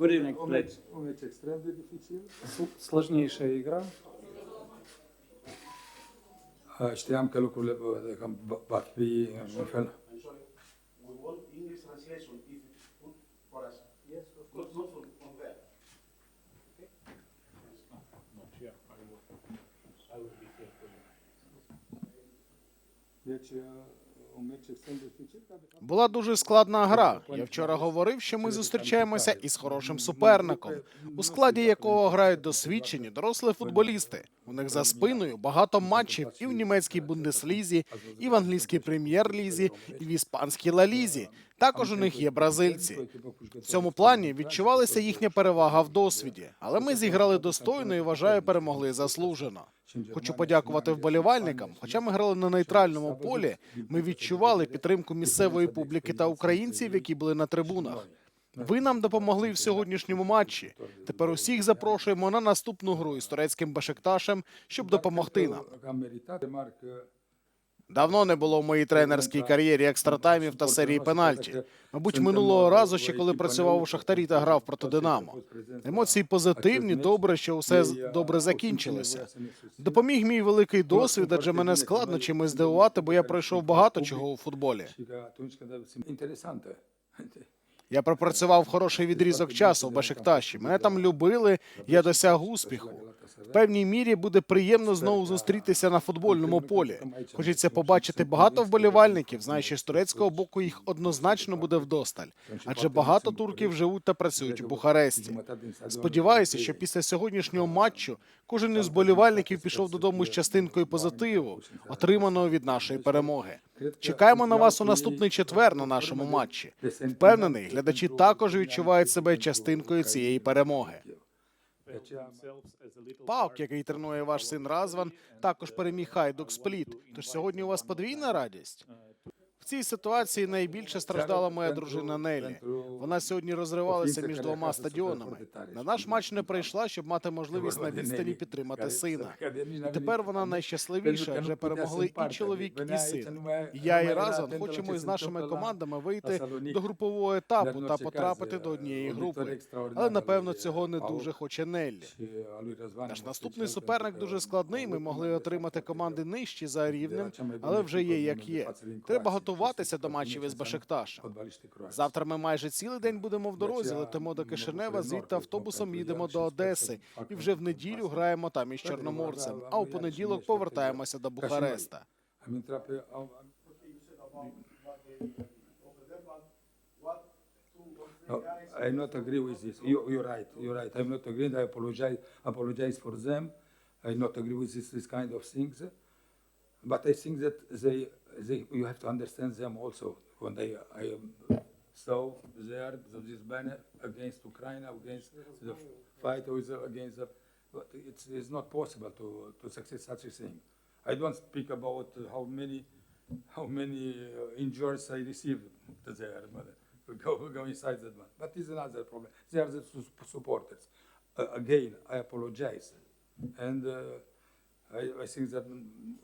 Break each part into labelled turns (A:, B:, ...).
A: Good evening,
B: Un
A: please.
B: match, un match extremely difficile.
C: Сл- Сложнейшая игра.
B: Uh, știam că lucrurile uh, că va- va fi în fel.
D: I'm sorry, we want English translation if it's good for us. Yes, of course. Not from, from there.
B: Deci,
E: Була дуже складна гра. Я вчора говорив, що ми зустрічаємося із хорошим суперником, у складі якого грають досвідчені дорослі футболісти. У них за спиною багато матчів і в німецькій бундеслізі, і в англійській прем'єр-лізі, і в іспанській ла-лізі. Також у них є бразильці. В цьому плані відчувалася їхня перевага в досвіді, але ми зіграли достойно і вважаю, перемогли заслужено. Хочу подякувати вболівальникам. Хоча ми грали на нейтральному полі, ми відчували підтримку місцевої публіки та українців, які були на трибунах. Ви нам допомогли в сьогоднішньому матчі. Тепер усіх запрошуємо на наступну гру із турецьким башекташем, щоб допомогти нам. Давно не було в моїй тренерській кар'єрі екстратаймів та серії пенальті. Мабуть, минулого разу ще коли працював у Шахтарі та грав проти Динамо. Емоції позитивні, добре, що все добре закінчилося. Допоміг мій великий досвід, адже мене складно чимось здивувати, бо я пройшов багато чого у футболі. Я пропрацював хороший відрізок часу в Бешикташі. Мене там любили, я досяг успіху. Певній мірі буде приємно знову зустрітися на футбольному полі. Хочеться побачити багато вболівальників, знаючи, з турецького боку їх однозначно буде вдосталь, адже багато турків живуть та працюють у Бухаресті. Сподіваюся, що після сьогоднішнього матчу кожен із вболівальників пішов додому з частинкою позитиву, отриманого від нашої перемоги. Чекаємо на вас у наступний четвер на нашому матчі. Впевнений, глядачі також відчувають себе частинкою цієї перемоги. Паук, який тренує ваш син Разван, також переміг Хайдук Спліт. Тож сьогодні у вас подвійна радість. Цій ситуації найбільше страждала моя дружина Нелі. Вона сьогодні розривалася між двома стадіонами. На наш матч не прийшла, щоб мати можливість на відстані підтримати сина. І тепер вона найщасливіша, адже перемогли і чоловік, і син. І Я і Разан хочемо із нашими командами вийти до групового етапу та потрапити до однієї групи. Але напевно цього не дуже хоче Неллі. Наш наступний суперник дуже складний. Ми могли отримати команди нижчі за рівнем, але вже є як є. Треба готуватися до матчів із Башикташем. Завтра ми майже цілий день будемо в дорозі. Летимо до Кишинева, звідти автобусом їдемо до Одеси, і вже в неділю граємо там із Чорноморцем. А у понеділок повертаємося до Бухареста.
B: Pe... Am, No, I not agree with this. You, you're right. You're right. I'm not agreeing. I apologize. Apologize for them. I not agree with this, this kind of things. But I think that they, they, you have to understand them also. When they, I um, saw there this banner against Ukraine, against the fight with the, against the, but it's, it's not possible to, to succeed such a thing. I don't speak about how many, how many uh, injuries I received there, but go, go inside that one. But it's another problem. They are the su- supporters. Uh, again, I apologize, and uh, I, I think that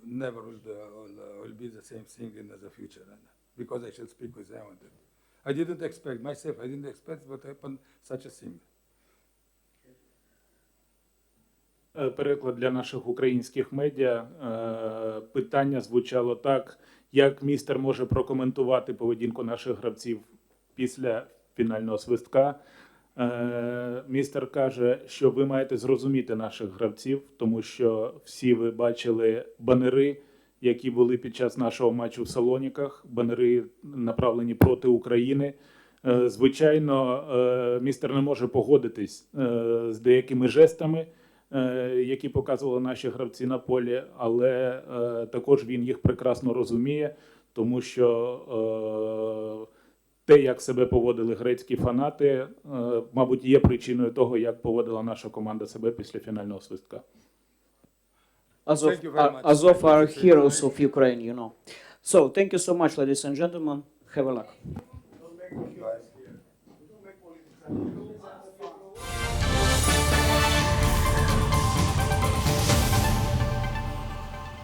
B: never will, uh, will, uh, will be the same thing in the future, and because I shall speak with them. that. I didn't expect myself. I didn't expect what happened such a thing.
C: Е, Переклад для наших українських медіа. Е, Питання звучало так: як містер може прокоментувати поведінку наших гравців після фінального свистка? Е, Містер каже, що ви маєте зрозуміти наших гравців, тому що всі ви бачили банери, які були під час нашого матчу в Салоніках. Банери направлені проти України. Е, Звичайно, е, містер не може погодитись з деякими жестами, які показували наші гравці на полі, але також він їх прекрасно розуміє, тому що те, як себе поводили грецькі фанати, е, мабуть, є причиною того, як поводила наша команда себе після фінального свистка.
A: Azov, uh,
B: much.
A: Azov are heroes of Ukraine, you know. So, thank you so much, ladies and gentlemen. Have a luck.